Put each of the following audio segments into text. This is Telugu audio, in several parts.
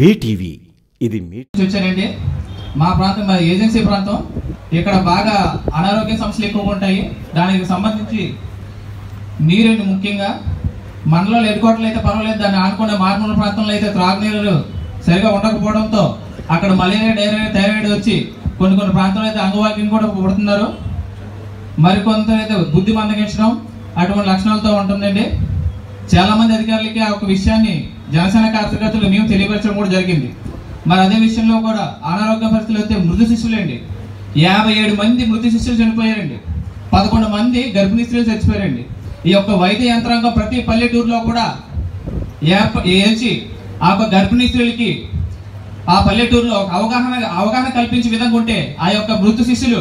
బీటీవీ. ఇది మీ నుంచి మా ప్రాంతం మా ఏజెన్సీ ప్రాంతం ఇక్కడ బాగా అనారోగ్య సమస్యలు ఎక్కువగా ఉంటాయి. దానికి సంబంధించి నీరుని ముఖ్యంగా మనలో ఎదుకోవట్లు అయితే పర్వాలేదు. దాన్ని ఆనుకునే మారుమూల ప్రాంతంలో అయితే త్రాగునీరు సరిగా ఉండకపోవడంతో అక్కడ మలేరియా డైరియా థైరాయిడ్ వచ్చి కొన్ని కొన్ని ప్రాంతాల్లో అయితే అంగవాకిని కూడా పుడుతున్నారు. మరికొంత అయితే బుద్ధి మందగించడం అటువంటి లక్షణాలతో ఉంటుందండి. చాలా మంది అధికారులకి ఆ ఒక విషయాన్ని జనసేన కార్యకర్తలు మేము తెలియపరచడం కూడా జరిగింది. మరి అదే విషయంలో కూడా అనారోగ్య పరిస్థితులు అయితే మృదు శిశువులండి యాభై ఏడు మంది మృతి శిశువులు చనిపోయారండి. పదకొండు మంది గర్భిణీ స్త్రీలు చచ్చిపోయారండి. ఈ యొక్క వైద్య యంత్రాంగం ప్రతి పల్లెటూరులో కూడా ఏర్ప ఏల్చి ఆ యొక్క గర్భిణీ స్త్రీలకి ఆ పల్లెటూరులో ఒక అవగాహన అవగాహన కల్పించే విధంగా ఉంటే ఆ యొక్క మృతు శిశులు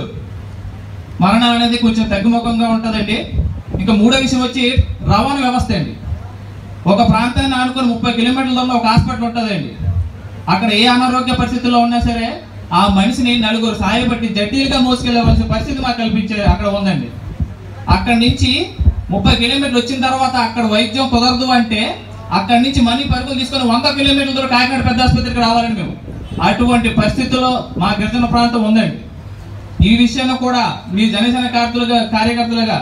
మరణం అనేది కొంచెం తగ్గుముఖంగా ఉంటుందండి. ఇంకా మూడో విషయం వచ్చి రవాణా వ్యవస్థ అండి. ఒక ప్రాంతాన్ని ఆనుకొని ముప్పై కిలోమీటర్ల దూరంలో ఒక హాస్పిటల్ ఉంటుందండి. అక్కడ ఏ అనారోగ్య పరిస్థితుల్లో ఉన్నా సరే ఆ మనిషిని నలుగురు సాయపట్టి జట్టీలుగా మోసుకెళ్ళవలసిన పరిస్థితి మాకు కల్పించే అక్కడ ఉందండి. అక్కడి నుంచి ముప్పై కిలోమీటర్లు వచ్చిన తర్వాత అక్కడ వైద్యం కుదరదు అంటే అక్కడి నుంచి మనీ పరుగులు తీసుకొని వంద కిలోమీటర్ల దూరం కాకినాడ పెద్ద ఆసుపత్రికి రావాలని మేము. అటువంటి పరిస్థితుల్లో మా గిరిజన ప్రాంతం ఉందండి. ఈ విషయంలో కూడా మీ జనసేన కార్యకర్తలుగా కార్యకర్తలుగా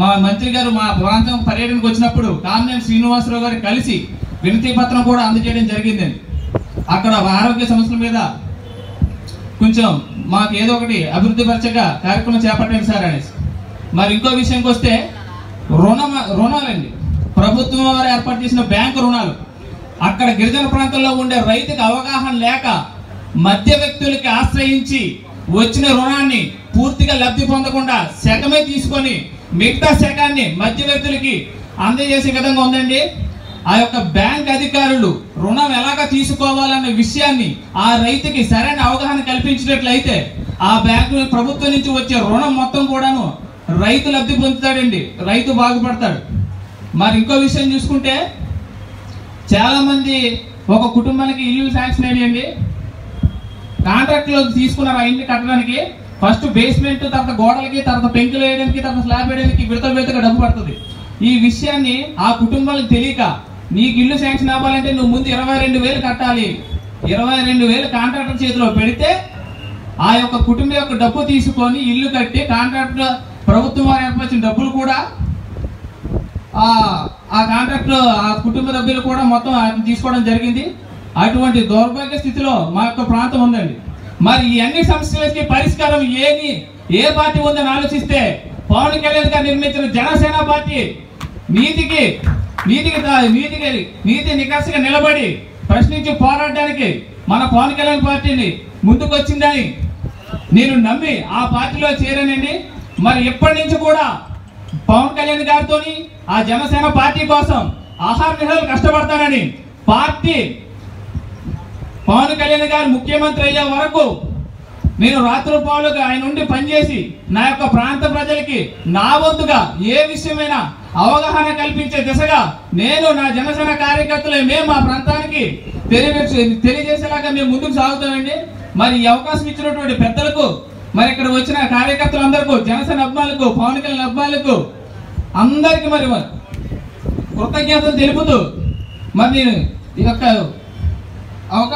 మా మంత్రి గారు మా ప్రాంతం పర్యటనకు వచ్చినప్పుడు కామినేని శ్రీనివాసరావు గారు కలిసి వినతి పత్రం కూడా అందజేయడం జరిగిందండి అక్కడ ఆరోగ్య సమస్యల మీద కొంచెం మాకు ఏదో ఒకటి అభివృద్ధి పరచగా కార్యక్రమం చేపట్టండి సార్ అనేసి. మరి ఇంకో విషయంకి వస్తే రుణ రుణాలండి. ప్రభుత్వం వారు ఏర్పాటు చేసిన బ్యాంకు రుణాలు. అక్కడ గిరిజన ప్రాంతంలో ఉండే రైతుకు అవగాహన లేక మధ్య వ్యక్తులకి ఆశ్రయించి వచ్చిన రుణాన్ని పూర్తిగా లబ్ధి పొందకుండా శకమే తీసుకొని మిగతా శకాన్ని మధ్యవర్తులకి అందజేసే విధంగా ఉందండి. ఆ యొక్క బ్యాంక్ అధికారులు రుణం ఎలాగ తీసుకోవాలన్న విషయాన్ని ఆ రైతుకి సరైన అవగాహన కల్పించినట్లయితే ఆ బ్యాంకు ప్రభుత్వం నుంచి వచ్చే రుణం మొత్తం కూడాను రైతు లబ్ధి పొందుతాడండి. రైతు బాగుపడతాడు. మరి ఇంకో విషయం చూసుకుంటే చాలామంది ఒక కుటుంబానికి ఇల్లు శాంక్షన్ అయ్యండి కాంట్రాక్ట్లో తీసుకున్నారు ఆ ఇంటి కట్టడానికి. ఫస్ట్ బేస్మెంట్ తర్వాత గోడలకి తర్వాత పెంకులు వేయడానికి తర్వాత స్లాబ్ వేయడానికి విడత విడతగా డబ్బు పడుతుంది. ఈ విషయాన్ని ఆ కుటుంబాలకు తెలియక నీకు ఇల్లు శాంక్షన్ అవ్వాలంటే నువ్వు ముందు ఇరవై రెండు వేలు కట్టాలి. ఇరవై రెండు వేలు కాంట్రాక్టర్ చేతిలో పెడితే ఆ యొక్క కుటుంబం యొక్క డబ్బు తీసుకొని ఇల్లు కట్టి కాంట్రాక్టర్ ప్రభుత్వం వారు ఏర్పరిచిన డబ్బులు కూడా ఆ కాంట్రాక్ట్లో ఆ కుటుంబ సభ్యులు కూడా మొత్తం తీసుకోవడం జరిగింది. అటువంటి దౌర్భాగ్య స్థితిలో మా యొక్క ప్రాంతం ఉందండి. మరి ఈ అన్ని సమస్యలకి పరిష్కారం ఏని ఏ పార్టీ ఉందని ఆలోచిస్తే పవన్ కళ్యాణ్ గారు నిర్మించిన జనసేన పార్టీ నీతికి నీతికి నీతికి నీతి నికర్షగా నిలబడి ప్రశ్నించి పోరాడడానికి మన పవన్ కళ్యాణ్ పార్టీని ముందుకొచ్చిందని నేను నమ్మి ఆ పార్టీలో చేరానండి. మరి ఎప్పటి నుంచి కూడా పవన్ కళ్యాణ్ గారితో ఆ జనసేన పార్టీ కోసం ఆహార నిహాలు కష్టపడతానని పార్టీ పవన్ కళ్యాణ్ గారు ముఖ్యమంత్రి అయ్యే వరకు నేను రాత్రి పాలుగా ఆయన ఉండి పనిచేసి నా యొక్క ప్రాంత ప్రజలకి నా వంతుగా ఏ విషయమైనా అవగాహన కల్పించే దిశగా నేను నా జనసేన కార్యకర్తలు మేము మా ప్రాంతానికి తెలియజేసే తెలియజేసేలాగా మేము ముందుకు సాగుతామండి. మరి ఈ అవకాశం ఇచ్చినటువంటి పెద్దలకు మరి ఇక్కడ వచ్చిన కార్యకర్తలందరికీ జనసేన అభిమానులకు పవన్ కళ్యాణ్ అభిమానులకు అందరికీ మరి కృతజ్ఞతలు తెలుపుతూ మరి నేను ఈ యొక్క